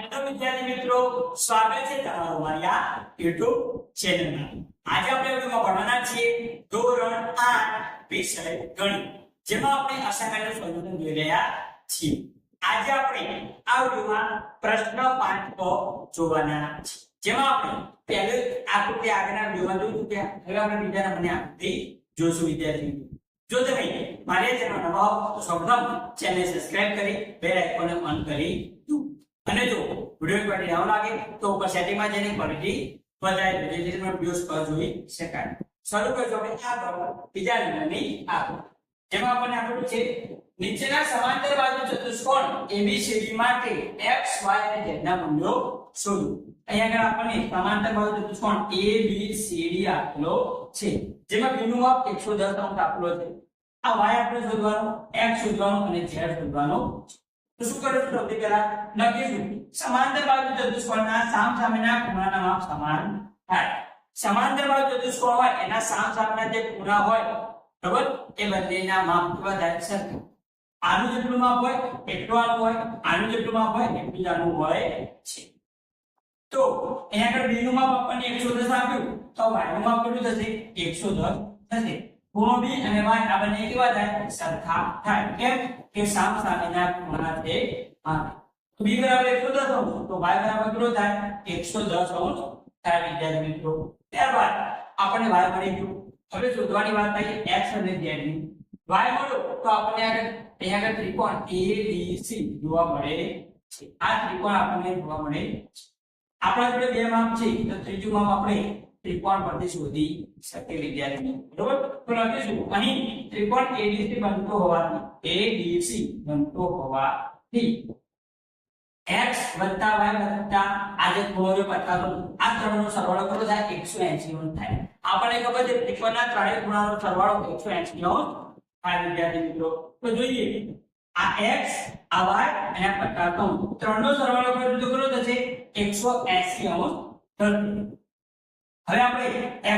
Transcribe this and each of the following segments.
Hello વિદ્યાર્થી મિત્રો, સ્વાગત છે તમારું અમારી આ YouTube ચેનલમાં. આજે આપણે વિડિયોમાં ભણવાના છીએ ધોરણ 8 વિષય ગણિત. જેમાં આપણે અસાઇનમેન્ટ સોલ્યુશન જોઈ રહ્યા છીએ. આજે આપણે આ વિડિયોમાં પ્રશ્ન 5 તો જોવાના છીએ. જેમાં આપણે પહેલો આકૃતિ આગળના વિડિયોમાં જોયું કે હવે આપણે બીજા નંબરની આકૃતિ જોશું વિદ્યાર્થી. જો તમે મારી ચેનલ નવા હો, તો સૌપ્રથમ ચેનલ સબસ્ક્રાઇબ કરી બેલ આઇકોન ઓન કરી દો. અને જો વિડિયો ક્વોલિટી ના લાગે, તો ઉપર સેટિંગમાં જઈને ક્વોલિટી વધારી જેથી તમે વિડિયોઝ પર જોઈ શકાય. શરૂ કરજો આપણે આ બરાબર બીજા નંબરની આ જેમાં આપણને આપેલું છે, નીચેના સમાંતર બાજુ ચતુષ્કોણ ABCD માટે x અને z ના મૂલ્યો શોધો. અહીંયા આગળ આપણને સમાંતર બાજુ ચતુષ્કોણ ABCD આપેલો છે. જેમાં b નું માપ 110 અંક આપેલો છે. આ y આપણે શોધવાનો, x શોધવાનો અને z શોધવાનો તો શું કરીશું સૌથી પહેલા લખીશું સમાંતર બાજુ ચતુષ્કોણના સામ સામેના ખૂણાના માપ સમાન થાય સમાંતર બાજુ ચતુષ્કોણ હોય એના સામ સામેના જે ખૂણા હોય બરાબર એ બંનેના માપ કેવા થાય સરખા આનું જેટલું માપ હોય એટલું આનું હોય આનું જેટલું માપ હોય એટલું જ આનું હોય છે તો અહીંયા આગળ b નું માપ આપણને 110 આપ્યું તો y નું માપ કેટલું થશે? 110 થશે. ખૂણો b અને y આ બંને કેવા થાય? સરખા થાય. કેમ? કે સામ સામેના ખૂણા છે હા તો b બરાબર 110 અંશ તો y બરાબર કેટલો થાય? 110 અંશ થાય વિદ્યાર્થી મિત્રો. ત્યારબાદ આપણને y મળી ગયું હવે શોધવાની વાત થઈ x અને z ની. y મળ્યો તો આપણને આગળ, અહીંયા આગળ ત્રિકોણ ABC જોવા મળે છે. આ ત્રિકોણ આપણને જોવા મળે છે. આપણા જોડે બે માપ છે. તો ત્રીજું માપ આપણે ત્રિકોણ પરથી શોધી શકે વિદ્યાર્થી બરોબર? તો લખીશું અહીં ત્રિકોણ ABC બનતો હોવાથી ABC બનતો હોવાથી. X y આ જે ખૂણો જે આ ત્રણનો સરવાળો કરો થાય? 180 અંશ થાય. આપણને ખબર છે ત્રિકોણના ત્રણેય ખૂણાનો સરવાળો 180 અંશ થાય, વિદ્યાર્થી મિત્રો. તો જોઈએ, આ x, આ y અને આ પથ્થરનો ત્રણનો સરવાળો કરો તો કરો થશે? 180 થશે. હવે આપણે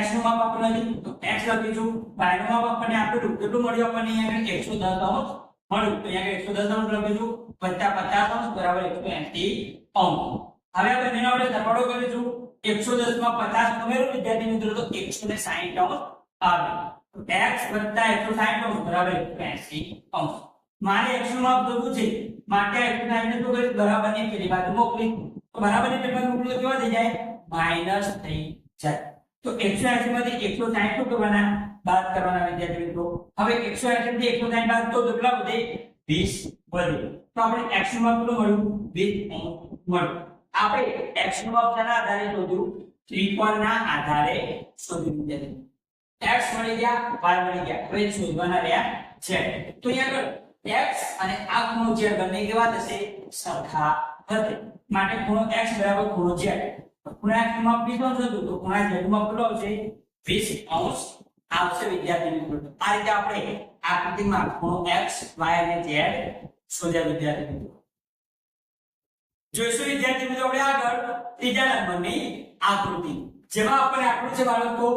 x નું માપ આપવાનું લઈ તો x લખીશું y નું માપ આપણે આપેલું કેટલું મળ્યું આપણને અહીંયા 110 અંશ મળ્યું. તો અહીંયા 110 અંશ લખીશું વત્તા 50 અંશ બરાબર 180 અંશ. હવે આપણે એનો આપણે સરવાળો કરીશું 110 માં 50 ઉમેરો, વિદ્યાર્થી મિત્રો, તો 160 અંશ આવે. x 160 અંશ બરાબર 180 અંશ. મારે x નું માપ જોવું છે. માટે 160 ને શું બરાબરની પેલી બાજુ મોકલી. તો બરાબરની પેલી બાજુ મોકલી તો કેવા થઈ જાય? -3 તો એકસો એસી માંથી એકસો સાહીઠ કરવાના બાદ કરવાના વિદ્યાર્થી મિત્રો. હવે એકસો એસી થી એકસો સાહીઠ બાદ તો કેટલા વધે? વીસ વધે. તો આપણે એક્સનું માપ કેટલું મળ્યું? વીસ મળ્યું. આપણે એક્સનું માપ શેના આધારે શોધ્યું? ત્રિકોણના આધારે શોધ્યું વિદ્યાર્થી. એક્સ મળી ગયા વાય મળી ગયા. હવે શોધવાના રહ્યા છે. તો અહીંયા x અને આ ખૂણો z બંને કેવા થશે? સરખા થશે. માટે ખૂણો x બરાબર ખૂણો z. ખૂણા x નું માપ કેટલું શોધ્યું તો z નું માપ આવશે 20 અંશ આવશે વિદ્યાર્થી મિત્રો આ રીતે આપણે આકૃતિમાં ખૂણો x, y અને z શોધ્યા વિદ્યાર્થી મિત્રો જોઈશું વિદ્યાર્થી મિત્રો આપણે આગળ ત્રીજા નંબરની આકૃતિ જેમાં આપણે આકૃતિ છે બાળકો,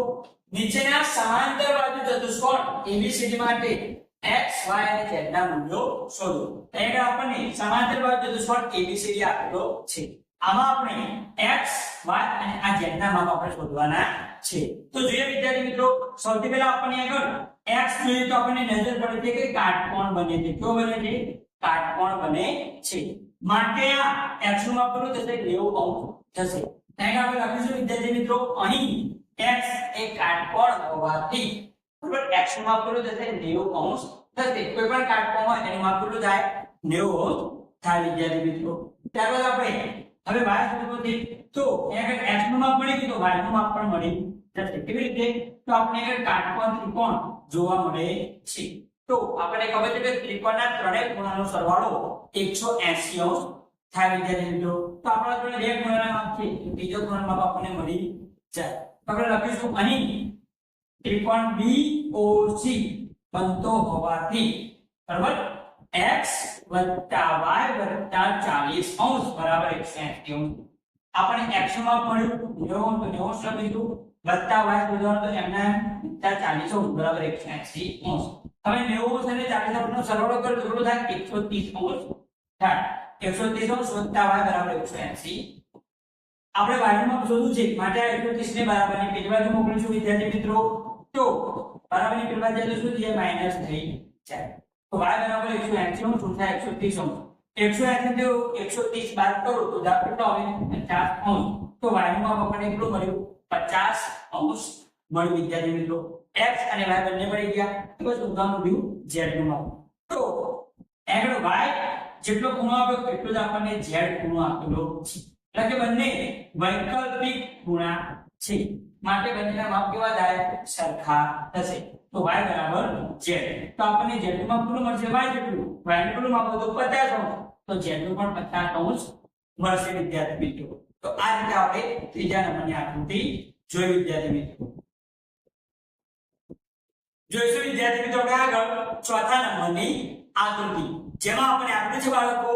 નીચેના સમાંતર બાજુ ચતુષ્કોણ ABCD માટે x, y અને z ના મૂલ્યો શોધો. એટલે આપણને સમાંતર બાજુ ચતુષ્કોણ ABCD આપેલો છે. આમાં આપણે x y અને આ z ના માપ આપણે શોધવાના છે. તો જોઈએ વિદ્યાર્થી મિત્રો, સૌથી પહેલા આપણને આગળ x જોઈએ તો આપણને નજર પડે છે કે કાટકોણ બને છે. કેવો બને છે? કાટકોણ બને છે. માટે આ x નું માપ કેટલું થશે? 90 અંશ થશે. ત્યાં આપણે લખીશું વિદ્યાર્થી મિત્રો, અહીં x એ કાટકોણ હોવાથી બરાબર, x નું માપ કેટલું થશે? 90 અંશ થશે. કોઈ પણ કાટકોણ હોય એનું માપ કેટલું થાય? 90 અંશ થાય વિદ્યાર્થી મિત્રો. ત્યારબાદ આપણે હવે y શોધવું તો આગળ x નું માપ મળી ગયું તો y નું માપ પણ મળી જશે કેવી રીતે. તો આપણે એક કાટકોણ ત્રિકોણ જોવા મળે છે. તો આપણને ખબર છે કે ત્રિકોણના ત્રણેય ખૂણાનો સરવાળો 180 અંશ થાય વિદ્યાર્થી મિત્રો. તો આપણા જોડે બે ખૂણાના માપ છે. બીજો ખૂણાનો માપ આપણને મળી જાય. તો આપણે લખીશું અહીં. ત્રિકોણ BOC બનતો હોવાથી. બરાબર? X y 40 અંશ, બરાબર 180 અંશ. આપણે x માં પણ મળ્યું 90 તો 90 લખીશું વત્તા y શોધવાનું તો એમના વત્તા 40 અંશ, બરાબર 180 અંશ. હવે 90 અંશ અને 40 અંશનો સરવાળો કરો, તો થાય? 130 અંશ થાય. એકસો ત્રીસ અંશ વત્તા વાય બરાબર એકસો એસી આપણે વાયનું માપ શોધવું છે. માટે આ એકસો ત્રીસ ને બરાબરની પેલી બાજુ મોકલીશું વિદ્યાર્થી મિત્રો. તો બરાબરની પેલી બાજુ શું થાય? માઇનસ થઈ જાય. તો વાય બરાબર એકસો એસી અંશ શું થાય એકસો ત્રીસ અંશ એકસો એસી જો એકસો ત્રીસ બાદ કરો તો જવાબ કેટલો આવે? 50 ઓહ્મ તો વાયનું માપ આપણને કેટલું મળ્યું? 50 ઓહ્મ મળ્યું વિદ્યાર્થી મિત્રો. x અને y બંને મળી ગયા. બસ ઉદાહરણ રહ્યું z નું માપ. તો આગળ y જેટલો ખૂણો આપ્યો એટલો જ આપણને z ખૂણો આપેલો છે. એટલે કે બંને વૈકલ્પિક ખૂણા છે. માટે બંનેના માપ કેવા થાય? સરખા થશે. તો y બરાબર z. તો આપણને z નું માપ મળશે? y જેટલું. y નું કેટલું હતું 50 અંશ તો z નું પણ 50 અંશ મળશે વિદ્યાર્થી મિત્રો. તો આ રીતે આપણે ત્રીજા નંબરની આકૃતિ જોઈ વિદ્યાર્થી મિત્રો. જોઈશું વિદ્યાર્થી મિત્રો આપણે આગળ ચોથા નંબરની આકૃતિ. જેમાં આપણે આપ્યું છે બાળકો,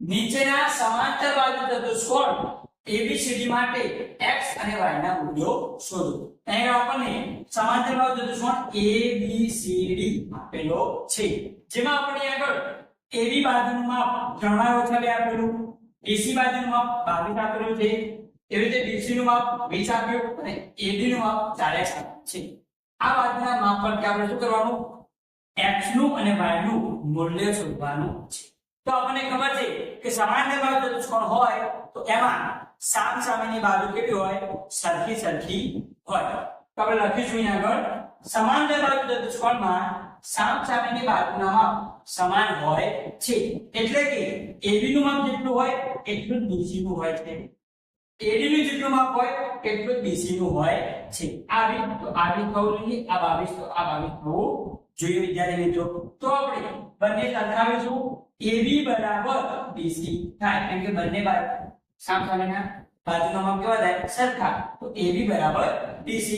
નીચેના સમાંતર બાજુ ચતુષ્કોણ ABCD માટે x અને y ના મૂલ્યો શોધો. અહીં આપણને સમાંતર બાજુ ચતુષ્કોણ ABCD આપેલો છે. જેમાં આપણે આગળ AB બાજુનું માપ 3 બાય ઓછા 2 આપેલું. BC બાજુનું માપ 22 આપેલું છે. એવી રીતે BC નું માપ 20 આપ્યું અને AD નું માપ 40 આપ્યું છે. આ બાજુના માપ પરથી આપણે શું કરવાનું? X નું અને y નું મૂલ્ય શોધવાનું છે. તો આપણને ખબર છે કે સમાંતર બાજુ ચતુષ્કોણ હોય તો એમાં સામ સામેની બાજુ કેવી હોય સરખી સરખી હોય તો આપણે લખીશું અહીં આગળ સમાંતર બાજુ ચતુષ્કોણમાં સામ સામેની બાજુના માપ સમાન હોય છે એટલે કે AB નું માપ જેટલું હોય એટલું જ BC નું હોય છે AD નું જેટલું માપ હોય એટલું જ BC નું હોય છે આ રીત તો આ રીત થવું જોઈએ આ 22 તો આ 22 થવું જોઈએ વિદ્યાર્થી મિત્રો તો આપણે બંને સરખાવીશું AB બરાબર BC થાય. કેમ કે બંને બાજુ સામસામેના બાજુનો માપ કેવા થાય? સરખા. તો AB બરાબર BC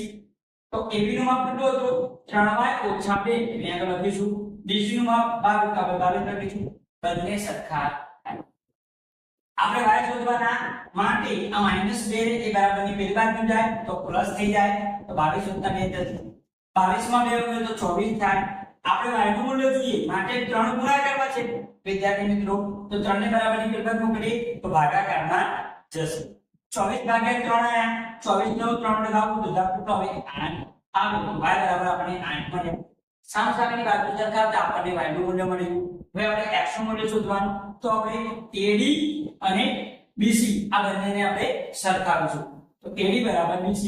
તો AB નું માપ કેટલું હતું? 3y ઓછા 2 એટલે આગળ લખીશું. BC નું માપ 12 તો આપણે 22 લખીશું. બંને સરખા આપણે y શોધવાના માટે આ માઇનસ 2 એ બરાબરની પહેલી બાજુ જાય, તો પ્લસ થઈ જાય. તો 22 વત્તા 2 થશે 22 માં 2 ઉમેરો તો 24 થાય. આપણે y નું મૂલ્ય જોઈએ, માટે 3 ગુણાકારમાં છે. વિદ્યાર્થી મિત્રો, તો 3 ને બરાબરની બાજુ મોકલીએ, તો ભાગાકારમાં જશે. 24 ભાગ્યા 3 આયા. 24 નો 3 લગાવું, તો જવાબ તો આવે? 8 આવે તો y બરાબર આપણે 8 મળે સામ સામેની બાજુ સરખાવતા આપણને y નું મૂલ્ય મળ્યું. હવે આપણે x નું મૂલ્ય શોધવાનું. તો આપણે AD અને BC આ બંનેને આપણે સરખાવીશું. તો AD બરાબર BC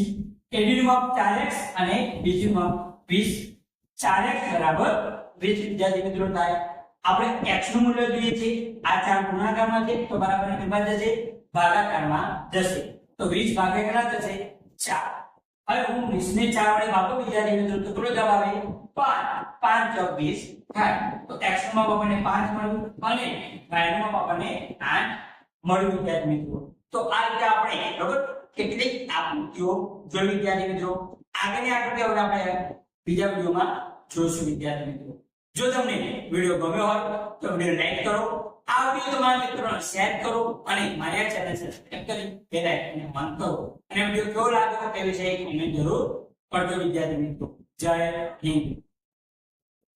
AD નું માપ 4x અને BC નું માપ 20 4x બરાબર. 20 વિદ્યાર્થી મિત્રો, થાય. આપણે x નું મૂલ્ય જોઈએ છે આ ચાર ગુણાકારમાં છે, તો બરાબર કેટલા જશે. ભાગાકારમાં જશે. તો 20 ભાગ્યા થશે? 4 હવે હું 20 ને 4 વડે ભાગો, વિદ્યાર્થી મિત્રો કેટલો જવાબ આવે? 5 5 ચોક 20 થાય. તો x નું માપ આપણને 5 મળ્યું અને y નું માપ આપણને 8 મળ્યું, વિદ્યાર્થી મિત્રો. તો આ રીતે આપણે કેટલીક આકૃતિઓ જોઈ વિદ્યાર્થી મિત્રો. આગળની આકૃતિ આપણે બીજા વિડીયોમાં જોઈશું વિદ્યાર્થી મિત્રો જો તમને વીડિયો ગમ્યો હોય, તો વીડિયો લાઈક કરો. આ વીડિયો તમારા મિત્રોને શેર કરો અને મારી આ ચેનલ સબસ્ક્રાઇબ કરી બેલ આઇકનને ઓન કરો. અને વીડિયો કેવો લાગ્યો તે વિશે કમેન્ટ જરૂર કરજો વિદ્યાર્થી મિત્રો. જય હિન્દ.